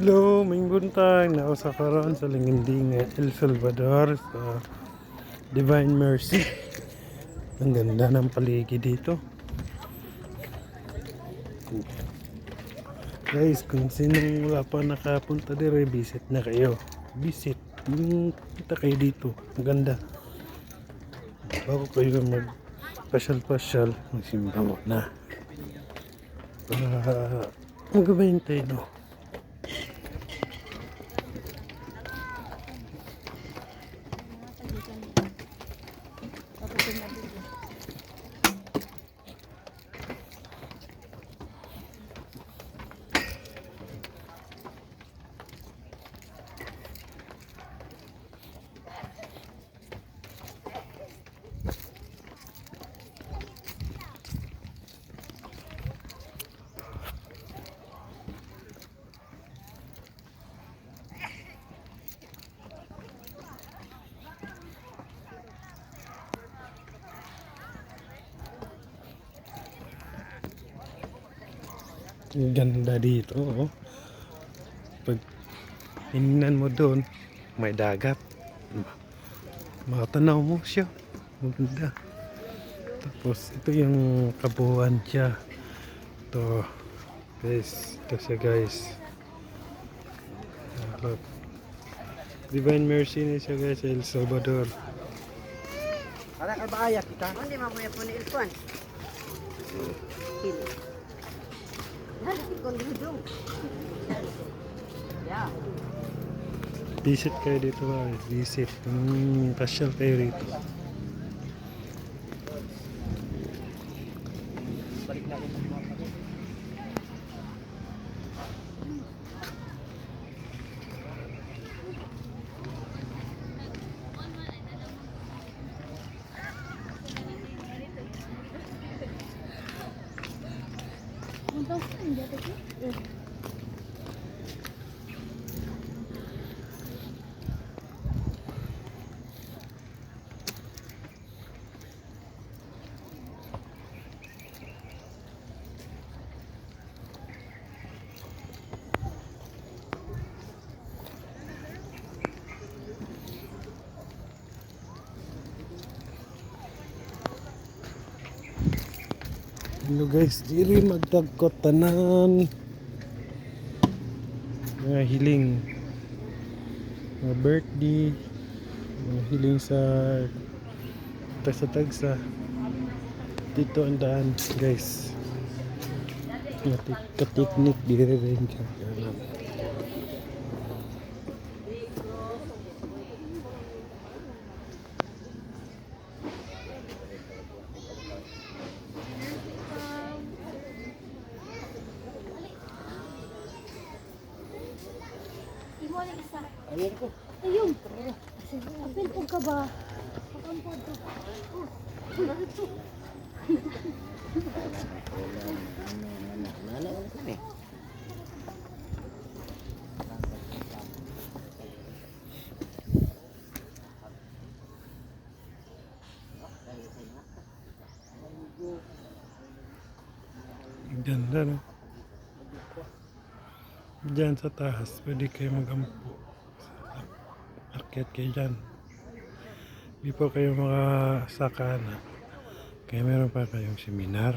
May buntag na sa karon sa linginding El Salvador sa Divine Mercy. Ang ganda ng paligid dito. Guys, kung sinong wala pa nakapunta dito, visit na kayo. Visit. Yung kita kayo dito. Ang ganda. Bago kayo mag pasyal-pasyal, magsimba mo na. Para magabayin tayo, no? Ang ganda dito, oh. Pag hinignan mo doon, may dagat. Makatanaw mo siya. Maganda. Tapos, ito yung kabuuan siya. Ito. Guys, ito siya guys. Look. Divine Mercy na siya guys, El Salvador. Para kay baaya kita. Hindi mamaya po ni Ilkwan. Hili. Visit kayo dito ba? Visit. Mm, pasyal kayo rito. Baksana bir. Evet. Hello guys, diri magdagkot tanan. Mga hiling. Mga birthday. Mga hiling sa tagsa-tagsa. Dito ang daan guys. Katiknik diri rin ka. Alam. Ayan ko. Ayun. Apil po ka ba? Pakampod ko. Ko Ganda no. Diyan sa taas, pwede kayo magampo. Akyat kayo dyan. Po kayo makasakana. Kaya meron pa kayong seminar.